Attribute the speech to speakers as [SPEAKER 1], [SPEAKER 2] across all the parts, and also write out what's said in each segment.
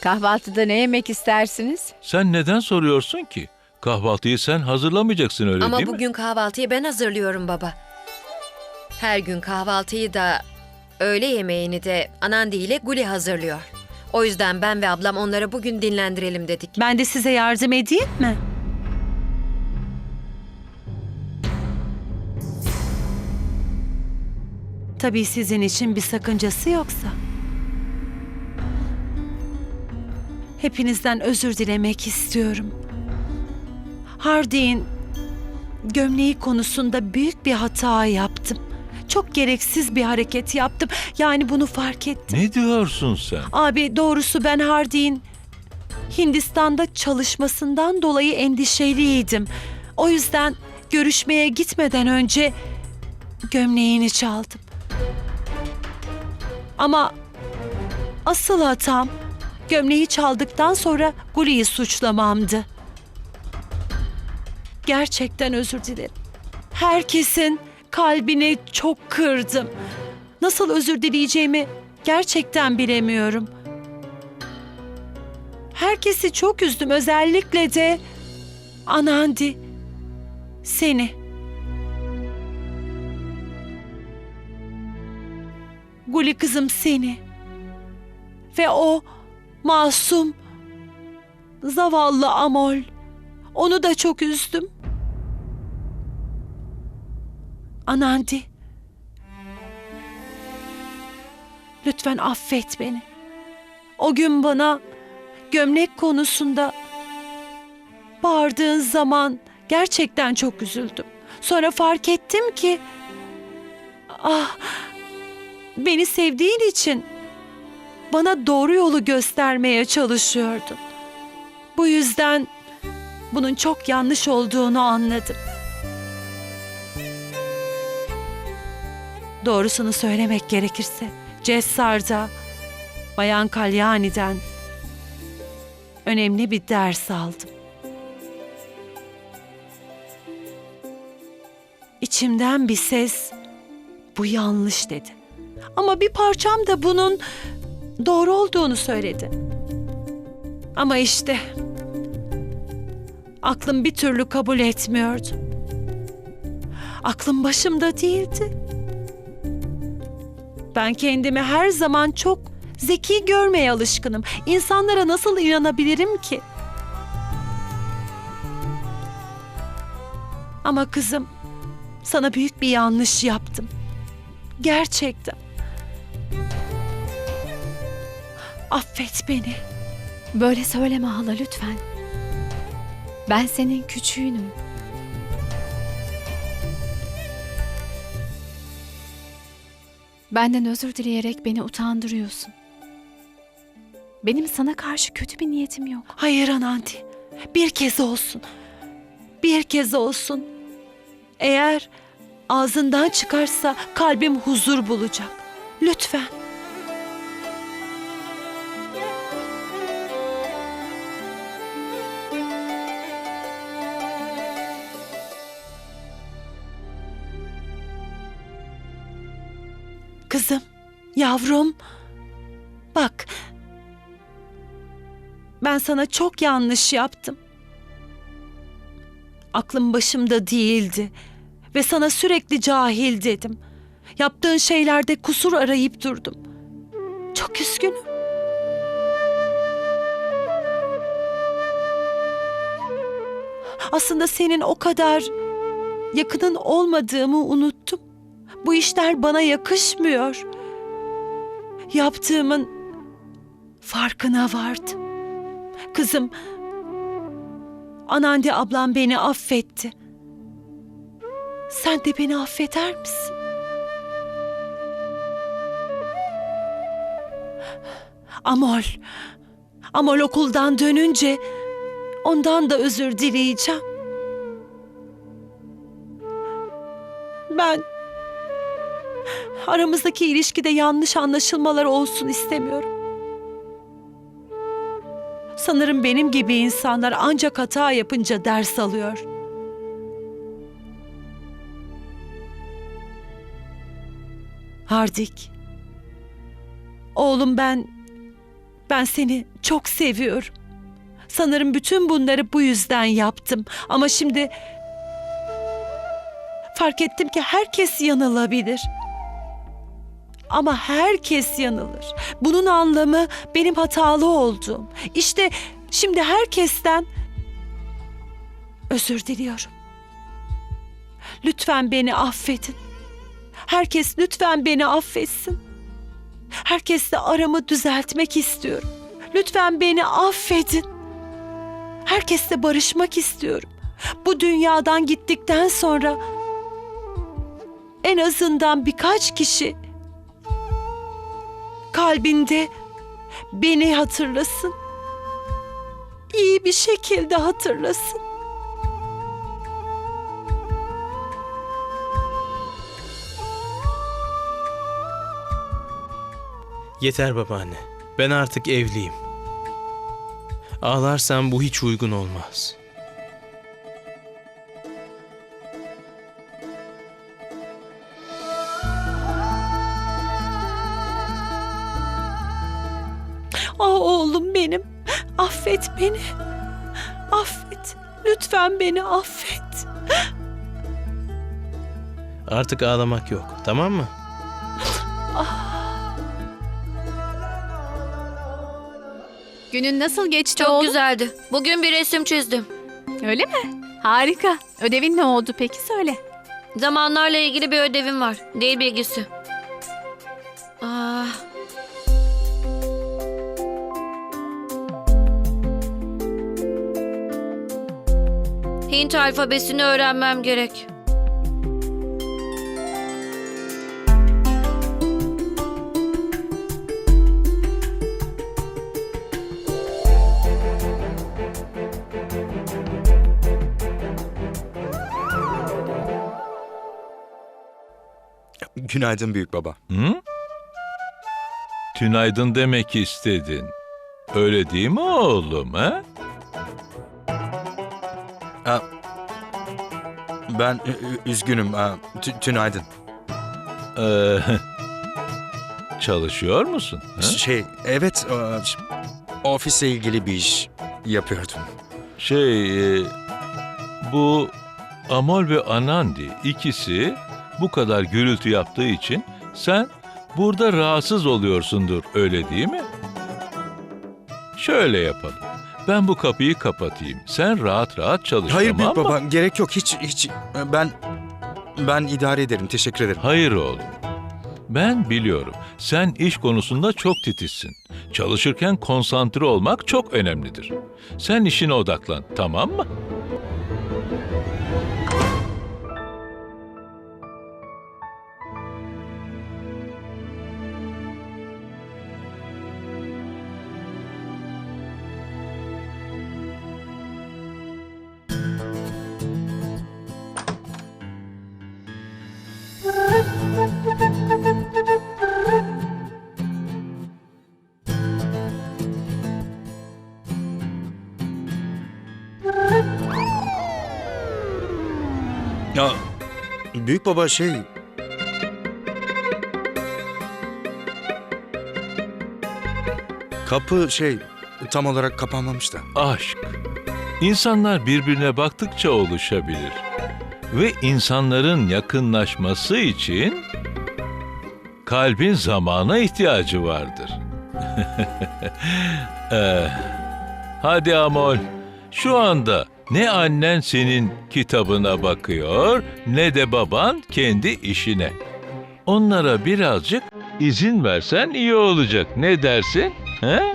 [SPEAKER 1] Kahvaltıda ne yemek istersiniz?
[SPEAKER 2] Sen neden soruyorsun ki? Kahvaltıyı sen hazırlamayacaksın öyle
[SPEAKER 3] Ama
[SPEAKER 2] değil mi?
[SPEAKER 3] bugün kahvaltıyı ben hazırlıyorum baba. Her gün kahvaltıyı da öğle yemeğini de Anandi ile Guli hazırlıyor. O yüzden ben ve ablam onları bugün dinlendirelim dedik.
[SPEAKER 4] Ben de size yardım edeyim mi? Tabii sizin için bir sakıncası yoksa. Hepinizden özür dilemek istiyorum. Hardin gömleği konusunda büyük bir hata yaptım. Çok gereksiz bir hareket yaptım. Yani bunu fark ettim.
[SPEAKER 2] Ne diyorsun sen?
[SPEAKER 4] Abi doğrusu ben Hardin Hindistan'da çalışmasından dolayı endişeliydim. O yüzden görüşmeye gitmeden önce gömleğini çaldım. Ama asıl hatam gömleği çaldıktan sonra Guli'yi suçlamamdı. Gerçekten özür dilerim. Herkesin kalbini çok kırdım. Nasıl özür dileyeceğimi gerçekten bilemiyorum. Herkesi çok üzdüm özellikle de Anandi seni. Guli kızım seni. Ve o masum zavallı Amol. Onu da çok üzdüm. Anandi. Lütfen affet beni. O gün bana gömlek konusunda bağırdığın zaman gerçekten çok üzüldüm. Sonra fark ettim ki ah beni sevdiğin için bana doğru yolu göstermeye çalışıyordun. Bu yüzden bunun çok yanlış olduğunu anladım. Doğrusunu söylemek gerekirse Cessar'da Bayan Kalyani'den önemli bir ders aldım. İçimden bir ses bu yanlış dedi. Ama bir parçam da bunun doğru olduğunu söyledi. Ama işte aklım bir türlü kabul etmiyordu. Aklım başımda değildi. Ben kendimi her zaman çok zeki görmeye alışkınım. İnsanlara nasıl inanabilirim ki? Ama kızım, sana büyük bir yanlış yaptım. Gerçekten. Affet beni.
[SPEAKER 1] Böyle söyleme hala lütfen. Ben senin küçüğünüm. Benden özür dileyerek beni utandırıyorsun. Benim sana karşı kötü bir niyetim yok.
[SPEAKER 4] Hayır Anandi. Bir kez olsun. Bir kez olsun. Eğer ağzından çıkarsa kalbim huzur bulacak. Lütfen. Kızım, yavrum. Bak, ben sana çok yanlış yaptım. Aklım başımda değildi ve sana sürekli cahil dedim. Yaptığın şeylerde kusur arayıp durdum. Çok üzgünüm. Aslında senin o kadar yakının olmadığımı unuttum. Bu işler bana yakışmıyor. Yaptığımın farkına vardım. Kızım, Anandi ablam beni affetti. Sen de beni affeder misin? Amol, Amol okuldan dönünce ondan da özür dileyeceğim. Ben aramızdaki ilişkide yanlış anlaşılmalar olsun istemiyorum. Sanırım benim gibi insanlar ancak hata yapınca ders alıyor. Hardik. Oğlum ben Ben seni çok seviyorum. Sanırım bütün bunları bu yüzden yaptım. Ama şimdi fark ettim ki herkes yanılabilir. Ama herkes yanılır. Bunun anlamı benim hatalı olduğum. İşte şimdi herkesten özür diliyorum. Lütfen beni affedin. Herkes lütfen beni affetsin. Herkesle aramı düzeltmek istiyorum. Lütfen beni affedin. Herkesle barışmak istiyorum. Bu dünyadan gittikten sonra en azından birkaç kişi kalbinde beni hatırlasın. İyi bir şekilde hatırlasın.
[SPEAKER 5] Yeter babaanne. Ben artık evliyim. Ağlarsam bu hiç uygun olmaz.
[SPEAKER 4] Benim. Affet beni. Affet. Lütfen beni affet.
[SPEAKER 5] Artık ağlamak yok, tamam mı?
[SPEAKER 1] Günün nasıl geçti
[SPEAKER 3] Çok
[SPEAKER 1] oğlum?
[SPEAKER 3] güzeldi. Bugün bir resim çizdim.
[SPEAKER 1] Öyle mi? Harika. Ödevin ne oldu peki söyle.
[SPEAKER 3] Zamanlarla ilgili bir ödevim var. Dil bilgisi. Hint alfabesini öğrenmem gerek.
[SPEAKER 6] Günaydın büyük baba.
[SPEAKER 2] Hı? Tünaydın demek istedin. Öyle değil mi oğlum ha?
[SPEAKER 6] Ben ü- ü- üzgünüm. Tü- tünaydın.
[SPEAKER 2] Ee, çalışıyor musun? ha?
[SPEAKER 6] Şey, evet, aa, ş- ofisle ilgili bir iş yapıyordum.
[SPEAKER 2] Şey, e, bu Amol ve Anandi ikisi bu kadar gürültü yaptığı için sen burada rahatsız oluyorsundur öyle değil mi? Şöyle yapalım. Ben bu kapıyı kapatayım. Sen rahat rahat çalış
[SPEAKER 6] Hayır
[SPEAKER 2] tamam
[SPEAKER 6] büyük
[SPEAKER 2] mı?
[SPEAKER 6] baba, gerek yok. Hiç, hiç. Ben, ben idare ederim. Teşekkür ederim.
[SPEAKER 2] Hayır oğlum. Ben biliyorum. Sen iş konusunda çok titizsin. Çalışırken konsantre olmak çok önemlidir. Sen işine odaklan, tamam mı?
[SPEAKER 6] Büyük baba şey... Kapı şey tam olarak kapanmamış da.
[SPEAKER 2] Aşk. İnsanlar birbirine baktıkça oluşabilir. Ve insanların yakınlaşması için kalbin zamana ihtiyacı vardır. Eh, hadi Amol, şu anda ne annen senin kitabına bakıyor ne de baban kendi işine. Onlara birazcık izin versen iyi olacak. Ne dersin? He?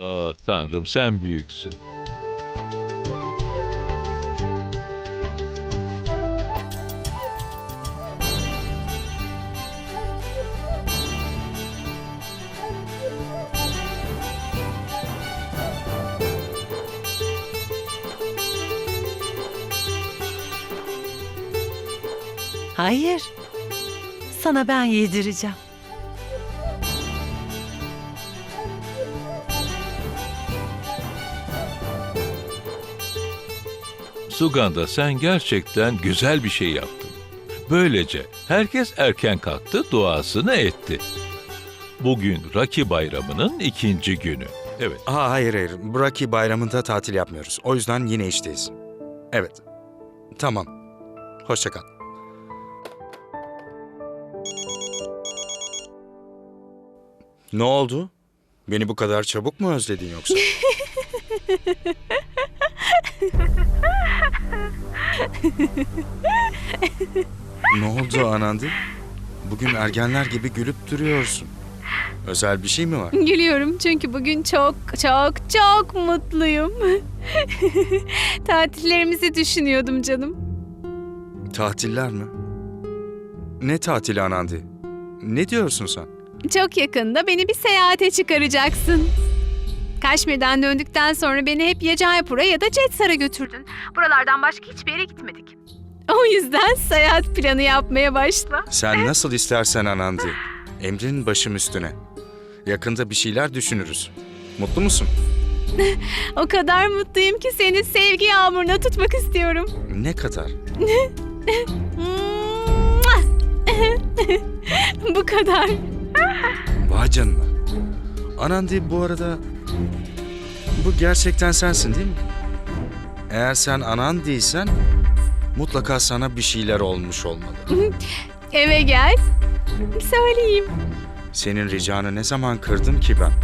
[SPEAKER 2] Aa, Tanrım sen büyüksün.
[SPEAKER 4] Hayır. Sana ben yedireceğim.
[SPEAKER 2] Suganda sen gerçekten güzel bir şey yaptın. Böylece herkes erken kalktı, duasını etti. Bugün Raki Bayramı'nın ikinci günü. Evet.
[SPEAKER 6] Ha hayır hayır. Braki bayramında tatil yapmıyoruz. O yüzden yine işteyiz. Evet. Tamam. Hoşça kal. Ne oldu? Beni bu kadar çabuk mu özledin yoksa? ne oldu Anandi? Bugün ergenler gibi gülüp duruyorsun. Özel bir şey mi var?
[SPEAKER 1] Gülüyorum çünkü bugün çok çok çok mutluyum. Tatillerimizi düşünüyordum canım.
[SPEAKER 6] Tatiller mi? Ne tatili Anandi? Ne diyorsun sen?
[SPEAKER 1] Çok yakında beni bir seyahate çıkaracaksın. Kaşmir'den döndükten sonra beni hep ya Jaipur'a ya da Jetsar'a götürdün. Buralardan başka hiçbir yere gitmedik. O yüzden seyahat planı yapmaya başla.
[SPEAKER 6] Sen nasıl istersen Anandi. Emrin başım üstüne. Yakında bir şeyler düşünürüz. Mutlu musun?
[SPEAKER 1] O kadar mutluyum ki seni sevgi yağmuruna tutmak istiyorum.
[SPEAKER 6] Ne kadar?
[SPEAKER 1] Mua! Bu kadar.
[SPEAKER 6] Vay canına. Anandi bu arada... Bu gerçekten sensin değil mi? Eğer sen Anandi'ysen mutlaka sana bir şeyler olmuş olmalı.
[SPEAKER 1] Eve gel. Söyleyeyim.
[SPEAKER 6] Senin ricanı ne zaman kırdım ki ben?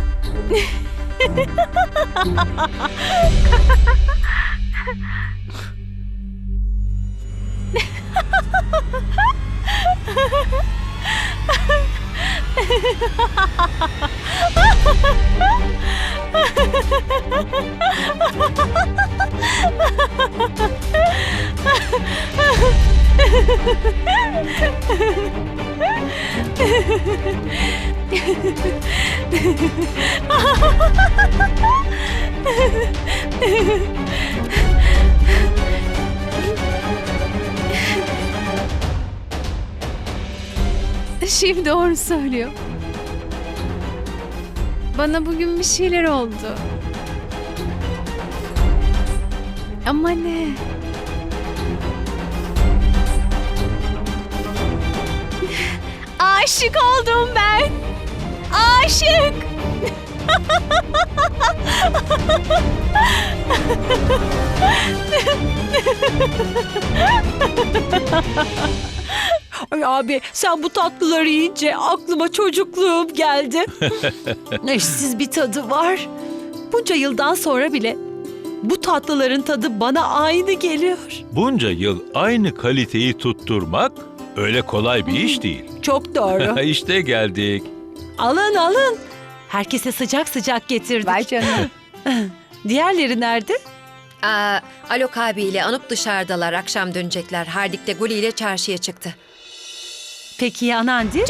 [SPEAKER 1] Şimdi doğru söylüyor. Bana bugün bir şeyler oldu. Ama ne? Aşık oldum ben. Aşık.
[SPEAKER 4] Ay abi sen bu tatlıları yiyince aklıma çocukluğum geldi. Eşsiz bir tadı var. Bunca yıldan sonra bile bu tatlıların tadı bana aynı geliyor.
[SPEAKER 2] Bunca yıl aynı kaliteyi tutturmak öyle kolay bir iş değil.
[SPEAKER 4] Çok doğru.
[SPEAKER 2] işte geldik.
[SPEAKER 4] alın alın. Herkese sıcak sıcak getirdik.
[SPEAKER 1] Vay canına.
[SPEAKER 4] Diğerleri nerede?
[SPEAKER 3] Aa, Alok abiyle Anup dışarıdalar. Akşam dönecekler. Hardik de Guli ile çarşıya çıktı.
[SPEAKER 4] Peki ya Nandi?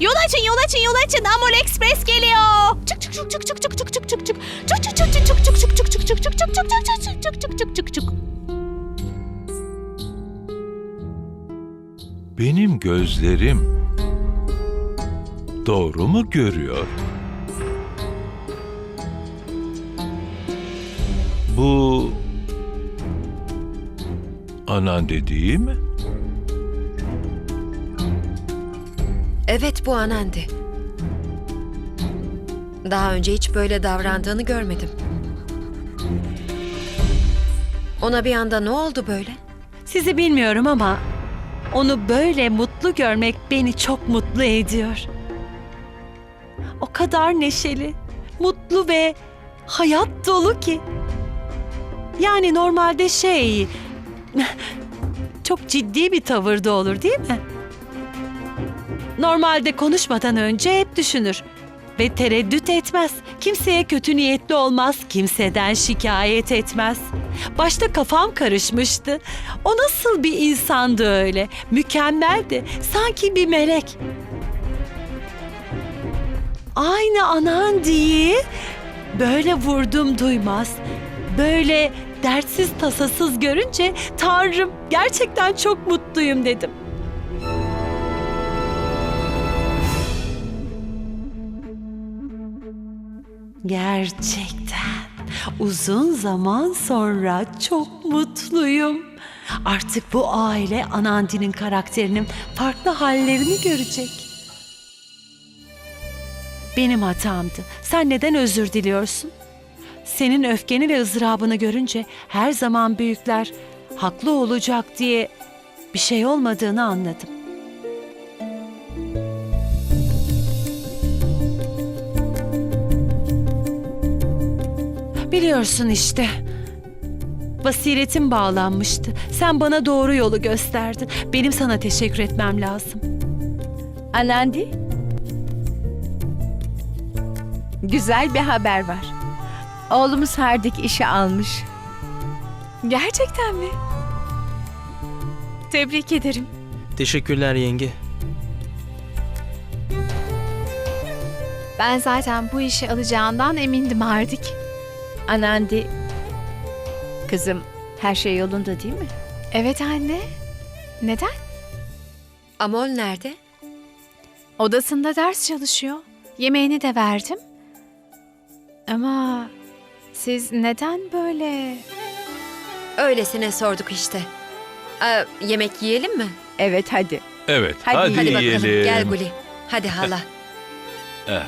[SPEAKER 1] Yol açın, yol açın, yol açın. Amol Express geliyor. Çık çık çık çık çık
[SPEAKER 2] Bu anan dediği mi?
[SPEAKER 3] Evet bu Anandi. Daha önce hiç böyle davrandığını görmedim. Ona bir anda ne oldu böyle?
[SPEAKER 4] Sizi bilmiyorum ama onu böyle mutlu görmek beni çok mutlu ediyor. O kadar neşeli, mutlu ve hayat dolu ki. Yani normalde şey... Çok ciddi bir tavırda olur değil mi? Normalde konuşmadan önce hep düşünür. Ve tereddüt etmez. Kimseye kötü niyetli olmaz. Kimseden şikayet etmez. Başta kafam karışmıştı. O nasıl bir insandı öyle? Mükemmeldi. Sanki bir melek. Aynı Anandi'yi böyle vurdum duymaz. Böyle dertsiz tasasız görünce Tanrım gerçekten çok mutluyum dedim. Gerçekten uzun zaman sonra çok mutluyum. Artık bu aile Anandi'nin karakterinin farklı hallerini görecek. Benim hatamdı. Sen neden özür diliyorsun? Senin öfkeni ve ızdırabını görünce her zaman büyükler haklı olacak diye bir şey olmadığını anladım. Biliyorsun işte. Basiretim bağlanmıştı. Sen bana doğru yolu gösterdin. Benim sana teşekkür etmem lazım.
[SPEAKER 7] Anandi? Güzel bir haber var. Oğlumuz Hardik işe almış.
[SPEAKER 1] Gerçekten mi? Tebrik ederim.
[SPEAKER 5] Teşekkürler yenge.
[SPEAKER 1] Ben zaten bu işi alacağından emindim Hardik.
[SPEAKER 7] Anandi, kızım her şey yolunda değil mi?
[SPEAKER 1] Evet anne. Neden?
[SPEAKER 3] Amol nerede?
[SPEAKER 1] Odasında ders çalışıyor. Yemeğini de verdim. Ama siz neden böyle...
[SPEAKER 3] Öylesine sorduk işte. Aa, yemek yiyelim mi?
[SPEAKER 7] Evet hadi.
[SPEAKER 2] Evet,
[SPEAKER 7] Hadi
[SPEAKER 2] hadi,
[SPEAKER 3] Hadi bakalım.
[SPEAKER 2] yiyelim.
[SPEAKER 3] Gel Guli. Hadi hala.
[SPEAKER 2] Eh.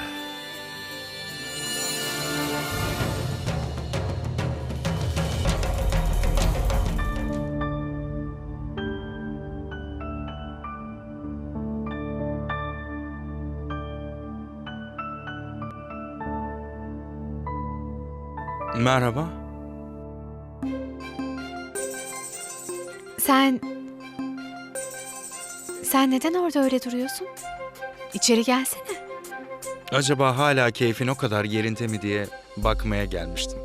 [SPEAKER 6] Merhaba.
[SPEAKER 1] Sen... Sen neden orada öyle duruyorsun? İçeri gelsene.
[SPEAKER 6] Acaba hala keyfin o kadar yerinde mi diye bakmaya gelmiştim.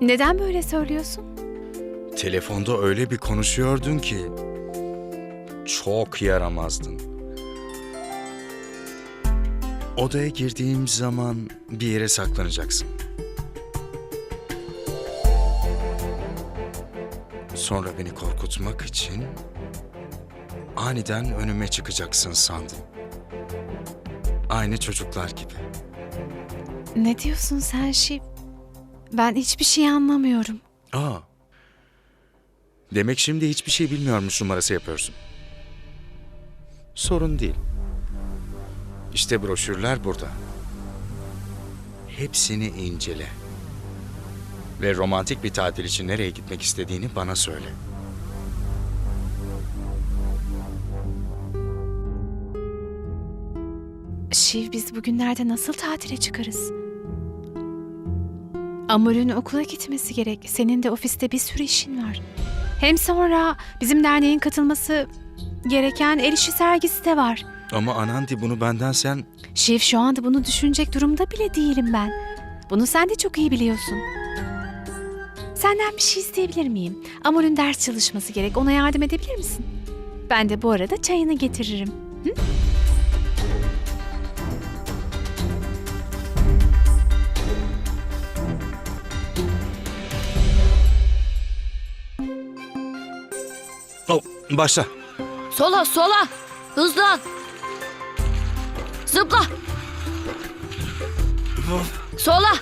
[SPEAKER 1] Neden böyle söylüyorsun?
[SPEAKER 6] Telefonda öyle bir konuşuyordun ki çok yaramazdın. Odaya girdiğim zaman bir yere saklanacaksın. Sonra beni korkutmak için aniden önüme çıkacaksın sandım. Aynı çocuklar gibi.
[SPEAKER 1] Ne diyorsun sen Şiv? Ben hiçbir şey anlamıyorum.
[SPEAKER 6] Aa. Demek şimdi hiçbir şey bilmiyormuş numarası yapıyorsun. Sorun değil. İşte broşürler burada. Hepsini incele. Ve romantik bir tatil için nereye gitmek istediğini bana söyle.
[SPEAKER 1] Şiv biz bugünlerde nasıl tatile çıkarız? Amur'un okula gitmesi gerek. Senin de ofiste bir sürü işin var. Hem sonra bizim derneğin katılması gereken el işi sergisi de var.
[SPEAKER 6] Ama Anandi bunu benden sen...
[SPEAKER 1] Şiv şu anda bunu düşünecek durumda bile değilim ben. Bunu sen de çok iyi biliyorsun. Senden bir şey isteyebilir miyim? Amor'un ders çalışması gerek. Ona yardım edebilir misin? Ben de bu arada çayını getiririm.
[SPEAKER 6] Oh, başla.
[SPEAKER 8] Sola sola. Hızlan. Zıpla. Sola.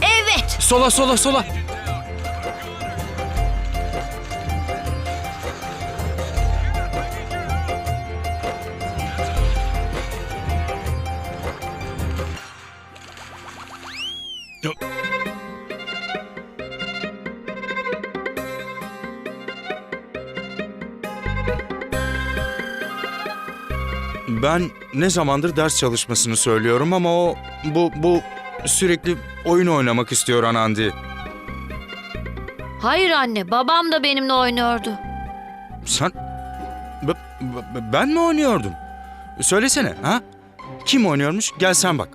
[SPEAKER 8] Evet.
[SPEAKER 6] Sola sola sola. Ben ne zamandır ders çalışmasını söylüyorum ama o bu bu sürekli oyun oynamak istiyor Anandi.
[SPEAKER 8] Hayır anne, babam da benimle oynuyordu.
[SPEAKER 6] Sen... B- b- ben mi oynuyordum? Söylesene ha? Kim oynuyormuş? Gel sen bak.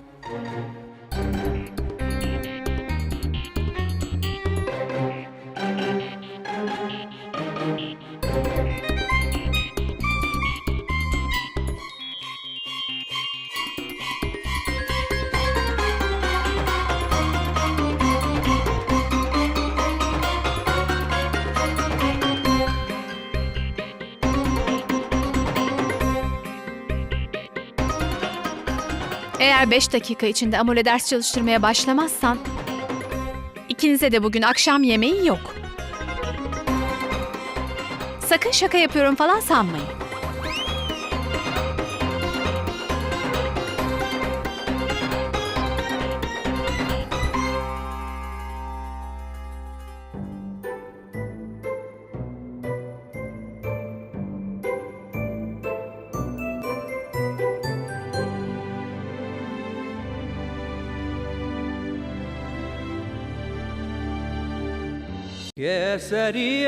[SPEAKER 1] Eğer 5 dakika içinde Amol'e ders çalıştırmaya başlamazsan ikinize de bugün akşam yemeği yok. Sakın şaka yapıyorum falan sanmayın.
[SPEAKER 9] seria